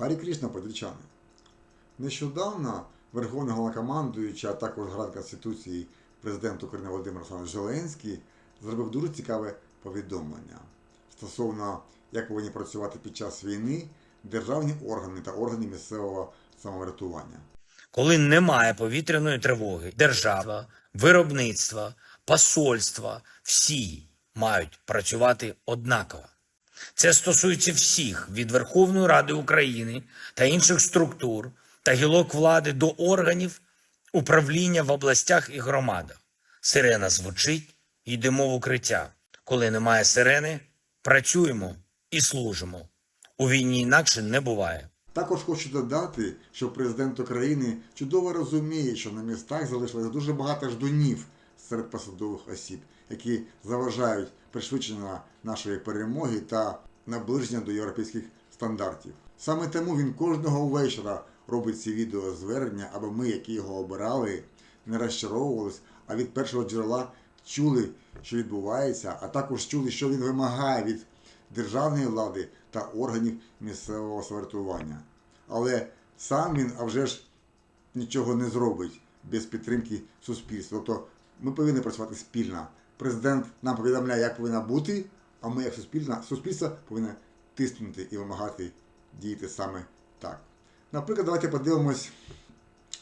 Харі Крішна, подільчани. Нещодавно Верховний головнокомандуючий, а також Град Конституції президент України Володимир Олександрович Зеленський зробив дуже цікаве повідомлення стосовно як повинні працювати під час війни державні органи та органи місцевого самоврятування. коли немає повітряної тривоги, держава, виробництва, посольства, всі мають працювати однаково. Це стосується всіх від Верховної Ради України та інших структур та гілок влади до органів управління в областях і громадах. Сирена звучить, йдемо в укриття. Коли немає сирени, працюємо і служимо. У війні інакше не буває. Також хочу додати, що президент України чудово розуміє, що на містах залишилось дуже багато ждунів серед посадових осіб, які заважають пришвидшення нашої перемоги та наближення до європейських стандартів. Саме тому він кожного вечора робить ці відеозвернення, аби ми, які його обирали, не розчаровувались, а від першого джерела чули, що відбувається, а також чули, що він вимагає від державної влади та органів місцевого самоврятування. Але сам він, а вже ж, нічого не зробить без підтримки суспільства. Тобто ми повинні працювати спільно. Президент нам повідомляє, як повинна бути, а ми, як суспільство, суспільство повинні тиснути і вимагати діяти саме так. Наприклад, давайте подивимось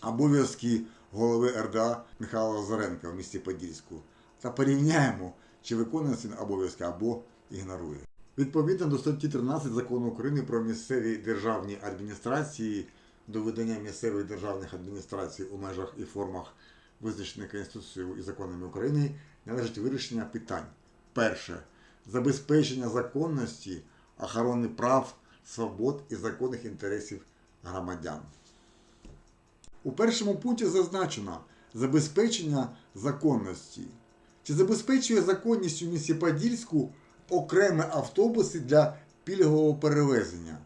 обов'язки голови РДА Михайла Лазаренка в місті Подільську та порівняємо, чи виконує він обов'язки або ігнорує. Відповідно до статті 13 закону України про місцеві державні адміністрації, до видання місцевих державних адміністрацій у межах і формах, визначених Конституцією і законами України, належить вирішення питань. Перше забезпечення законності, охорони прав, свобод і законних інтересів громадян. У першому пункті зазначено забезпечення законності. Чи забезпечує законність у місті Подільську окремі автобуси для пільгового перевезення?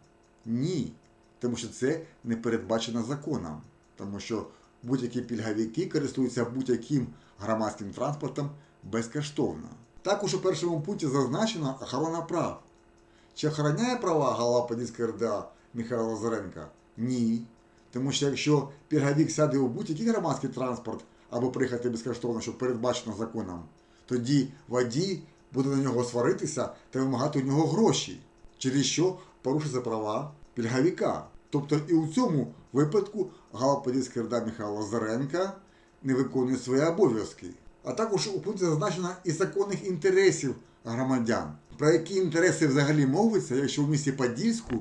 Ні. Тому що це не передбачено законом. Тому що будь-які пільговики користуються будь-яким громадським транспортом безкоштовно. Також у першому пункті зазначена охорона прав. Чи охороняє права голова Подільської РДА Михайла Лазаренка? Ні. Тому що якщо пільговик сяде у будь-який громадський транспорт або приїхати безкоштовно, що передбачено законом, тоді водій буде на нього сваритися та вимагати у нього гроші, через що порушиться права пільговика. Тобто і у цьому випадку голова Подільської РДА Михайло Лазаренка не виконує свої обов'язки. А також у пункті зазначено і законних інтересів громадян. Про які інтереси взагалі мовиться, якщо в місті Подільську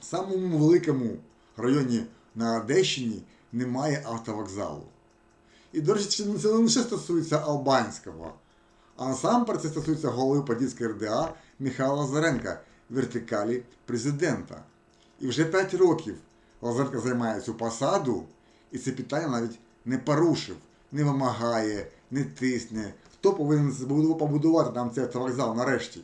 в самому великому районі на Одещині немає автовокзалу. І, до речі, це не лише стосується Албанського, а насамперед це стосується голови Подільської РДА Михайла Лазаренка, вертикалі президента. І вже 5 років Лазаренко займає цю посаду, і це питання навіть не порушив, не вимагає, не тисне. Хто повинен побудувати нам цей автовокзал нарешті?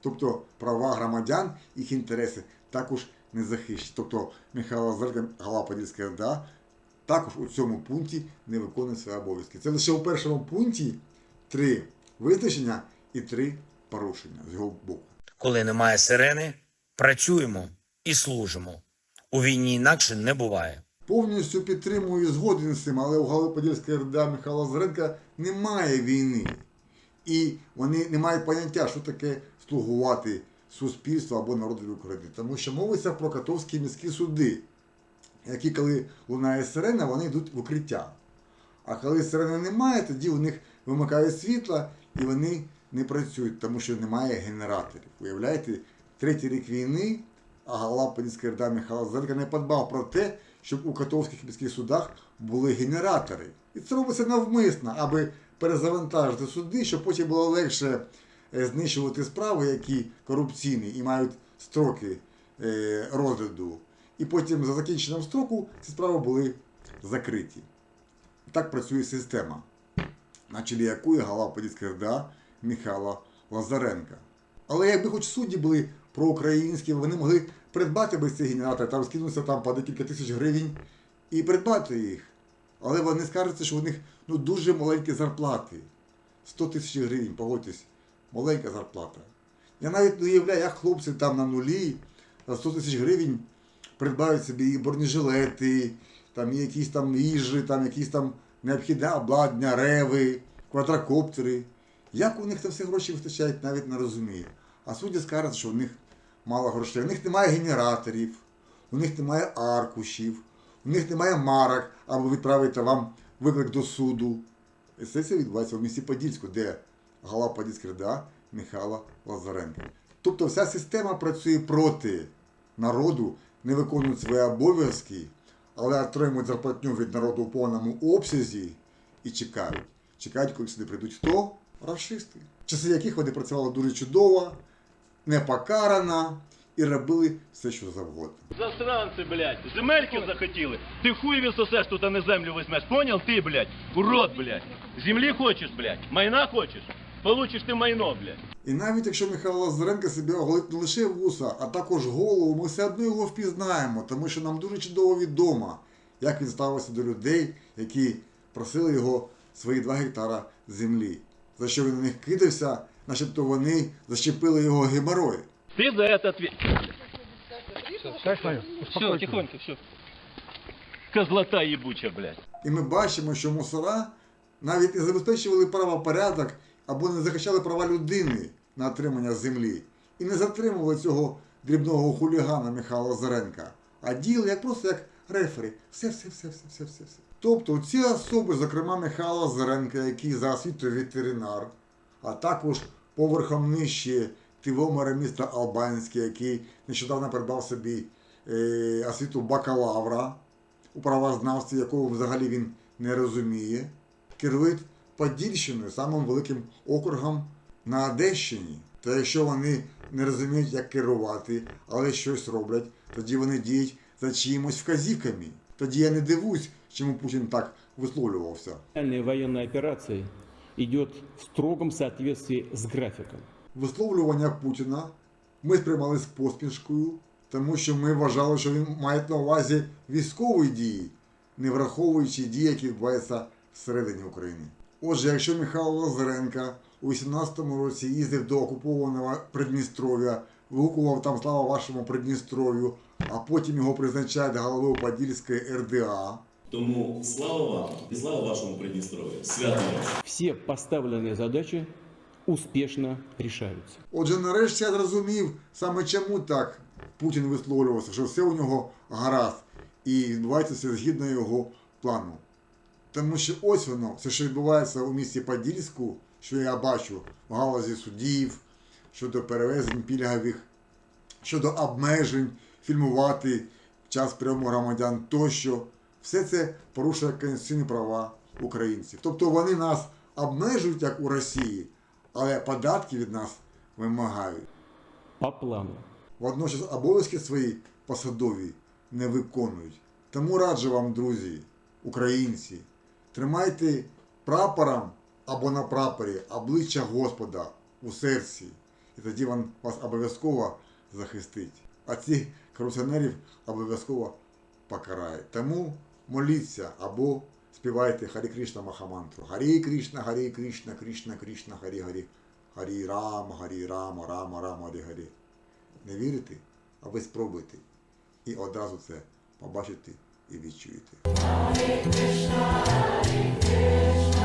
Тобто права громадян, їх інтереси також не захищені. Тобто Михайло Лазаренко, голова Подільської РДА, також у цьому пункті не виконує свої обов'язки. Це лише у першому пункті три визначення і три порушення з його боку. Коли немає сирени, працюємо і служимо. У війні інакше не буває. Повністю підтримую згоден з цим, але у голови Подільської РДА Михайла Лазаренка немає війни. І вони не мають поняття, що таке слугувати суспільству або народу України. Тому що мовиться про катовські міські суди, які, коли лунає сирена, вони йдуть в укриття. А коли сирени немає, тоді у них вимикають світла і вони не працюють, тому що немає генераторів. Уявляєте, третій рік війни, а Подільської РДА Михайло Лазаренко не подбав про те, щоб у катовських міських судах були генератори. І це робиться навмисно, аби перезавантажити суди, щоб потім було легше е, знищувати справи, які корупційні і мають строки е, розгляду. І потім за закінченням строку ці справи були закриті. Так працює система, на чолі якої Подільської РДА Михайло Лазаренка. Але якби хоч судді були проукраїнські, вони могли придбати без цих генераторів, там скинутися там по декілька тисяч гривень і придбати їх. Але вони скажуться, що у них ну, дуже маленькі зарплати. 100 тисяч гривень, погодьтесь, маленька зарплата. Я навіть не уявляю, як хлопці там на нулі за 100 тисяч гривень придбають собі і бронежилети, там і якісь там їжі, там якісь там необхідне обладнання, реви, квадрокоптери. Як у них це все гроші вистачають, навіть не розумію. А судді скажуть, що у них мало грошей. У них немає генераторів, у них немає аркушів, у них немає марок, або відправити вам виклик до суду. І це відбувається в місті Подільську, де голова Подільської РДА Михайло Лазаренко. Тобто вся система працює проти народу, не виконують свої обов'язки, але отримують зарплатню від народу у повному обсязі і чекають. Чекають, коли сюди прийдуть хто? Рашисти. Часи яких вони працювали дуже чудово, не покарано і робили все, що завгодно. Засранці, блядь, земельки захотіли. Ти хуй відсосеш тут, а не землю візьмеш. Понял? Ти, блядь, урод, блядь. Землі хочеш, блядь, майна хочеш? Получиш ти майно, блядь. І навіть якщо Михайло Лазаренко собі оголить не лише вуса, а також голову, ми все одно його впізнаємо, тому що нам дуже чудово відомо, як він ставився до людей, які просили його свої два гектара землі. За що він на них кидався, начебто вони защепили його геморой. Ти за це ответь. Все, тихонько, все. Козлота ебуча, блядь. І ми бачимо, що мусора навіть не забезпечували правопорядок або не захищали права людини на отримання землі. І не затримували цього дрібного хулігана Михайла Заренка, а діяли як просто як рефері. Все, все, все, все, все, все, все. Тобто ці особи, зокрема Михайла Заренка, який за освітою ветеринар, а також поверхом нижче Тивомера міста Албанське, який нещодавно придбав собі е, освіту бакалавра у правознавстві, якого взагалі він не розуміє, керують Подільщиною, самим великим округом на Одещині. Та якщо вони не розуміють, як керувати, але щось роблять, тоді вони діють за чиїмось вказівками. Тоді я не дивуюсь, чому Путін так висловлювався. Специальная военная идет в строгом соответствии с графиком. Висловлювання Путіна ми сприймали з поспішкою, тому що ми вважали, що він має на увазі військові дії, не враховуючи дії, які відбуваються всередині України. Отже, якщо Михайло Лазаренко у 18-му році їздив до окупованого Придністров'я, вигукував там слава вашому Придністров'ю, а потім його призначають головою Подільської РДА, Тому слава вам і слава вашому Придністров'ю. Свято вам! Все поставленные задачи успешно решаются. Отже, нарешті я зрозумів, саме чому так Путін висловлювався, що все у нього гаразд і відбувається все згідно його плану. Тому що ось воно, все, що відбувається у місті Подільську, що я бачу в галузі судів, щодо перевезень пільгових, щодо обмежень, фільмувати в час прийому громадян тощо, все це порушує конституційні права українців. Тобто вони нас обмежують, як у Росії, але податки від нас вимагають. По плану. Водночас обов'язки свої посадові не виконують. Тому раджу вам, друзі, українці, тримайте прапором або на прапорі обличчя Господа у серці, і тоді він вас обов'язково захистить. А цих корупціонерів обов'язково покарає. Тому моліться або співайте Харі Кришна Махамантру. Харі Кришна, Харі Кришна, Кришна, Кришна, Харі Харі. Харі Рама, Харі Рама, Рама, Рама, Харі Харі. Не вірите? А ви спробуйте. І одразу це побачите і відчуєте. Krishna, Hare Krishna,